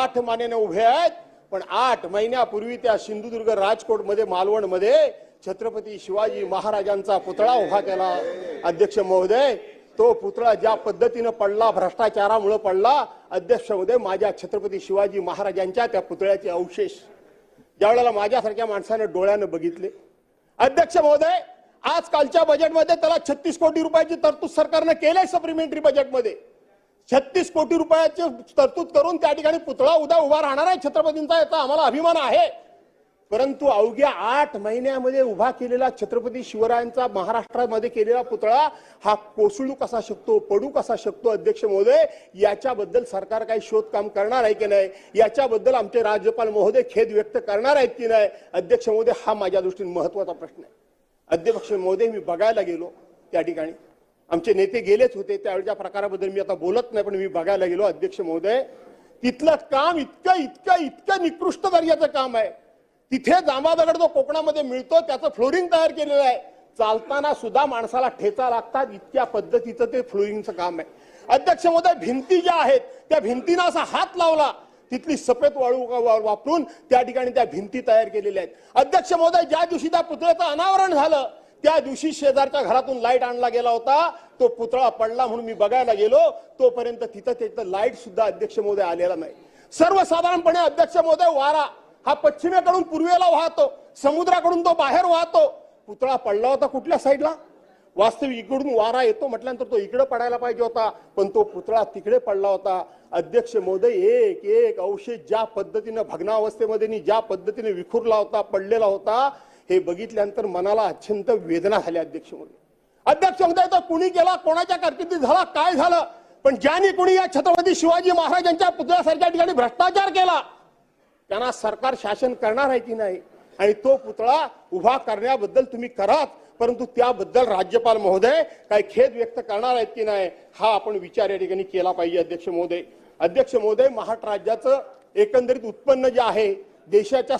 आठ मानेने उभे आहेत पण आठ महिन्यापूर्वी त्या सिंधुदुर्ग राजकोटमध्ये मालवणमध्ये छत्रपती शिवाजी महाराजांचा पुतळा उभा केला अध्यक्ष महोदय. तो पुतळा ज्या पद्धतीनं पडला भ्रष्टाचारामुळे पडला अध्यक्ष महोदय माझ्या छत्रपती शिवाजी महाराजांच्या त्या पुतळ्याचे अवशेष. ज्यावेळेला माझ्यासारख्या माणसाने डोळ्यानं बघितले. अध्यक्ष महोदय आजकालच्या बजेटमध्ये त्याला छत्तीस कोटी रुपयाची तरतूद सरकारनं केली सप्लिमेंटरी बजेटमध्ये छत्तीस कोटी रुपयाची तरतूद करून त्या ठिकाणी पुतळा उद्या उभा राहणार आहे छत्रपतींचा याचा आम्हाला अभिमान आहे. परंतु अवघ्या आठ महिन्यामध्ये उभा केलेला छत्रपती शिवरायांचा महाराष्ट्रामध्ये केलेला पुतळा हा कोसळू कसा शकतो पडू कसा शकतो अध्यक्ष महोदय याच्याबद्दल सरकार काही शोधकाम करणार आहे की नाही? याच्याबद्दल आमचे राज्यपाल महोदय खेद व्यक्त करणार आहेत की नाही? अध्यक्ष महोदय हा माझ्या दृष्टीने महत्त्वाचा प्रश्न आहे. अध्यक्ष महोदय मी बघायला गेलो त्या ठिकाणी. आमचे नेते गेलेच होते त्यावेळच्या प्रकाराबद्दल मी आता बोलत नाही पण मी बघायला गेलो अध्यक्ष महोदय. तिथलं काम इतकं इतकं इतकं निकृष्ट दर्जाचं काम आहे. तिथे जांबादगड जो कोकणामध्ये मिळतो त्याचं फ्लोरिंग तयार केलेलं आहे. चालताना सुद्धा माणसाला ठेचा लागतात इतक्या पद्धतीचं ते फ्लोरिंगचं काम आहे. अध्यक्ष महोदय भिंती ज्या आहेत त्या भिंतीनं असा हात लावला. तिथली सफेद वाळू वापरून त्या ठिकाणी त्या भिंती तयार केलेल्या आहेत. अध्यक्ष महोदय ज्या दिवशी त्या पुतळ्याचं अनावरण झालं त्या दिवशी शेजारच्या घरातून लाइट आणला गेला होता. तो पुतळा पडला म्हणून मी बघायला गेलो. तोपर्यंत तिथं तिथं लाइट सुद्धा अध्यक्ष महोदय आलेला नाही. सर्वसाधारणपणे अध्यक्ष महोदय वारा. हा पश्चिमेकडून पूर्वेला वाहतो. समुद्राकडून तो बाहेर वाहतो. पुतळा पडला होता कुठल्या साईडला वास्तविक इकडून वारा येतो म्हटल्यानंतर तो इकडे पडायला पाहिजे होता. पण तो पुतळा तिकडे पडला होता. अध्यक्ष महोदय एक एक अवशेष ज्या पद्धतीनं भग्नावस्थेमध्ये ज्या पद्धतीने विखुरला होता पडलेला होता हे बघितल्यानंतर मनाला अत्यंत वेदना झाल्या अध्यक्ष म्हणून. अध्यक्ष महोदय तर कुणी केला कोणाच्या कारकिर्दीत झाला काय झालं? पण ज्यांनी कुणी या छत्रपती शिवाजी महाराजांच्या पुतळ्यासारख्या ठिकाणी भ्रष्टाचार केला त्यांना सरकार शासन करणार आहे की नाही? आणि तो पुतळा उभा करण्याबद्दल तुम्ही कराच परंतु त्याबद्दल राज्यपाल महोदय काही खेद व्यक्त करणार आहेत की नाही हा आपण विचार या ठिकाणी केला पाहिजे अध्यक्ष महोदय. अध्यक्ष महोदय महाराष्ट्र राज्याचं एकंदरीत उत्पन्न जे आहे देशाच्या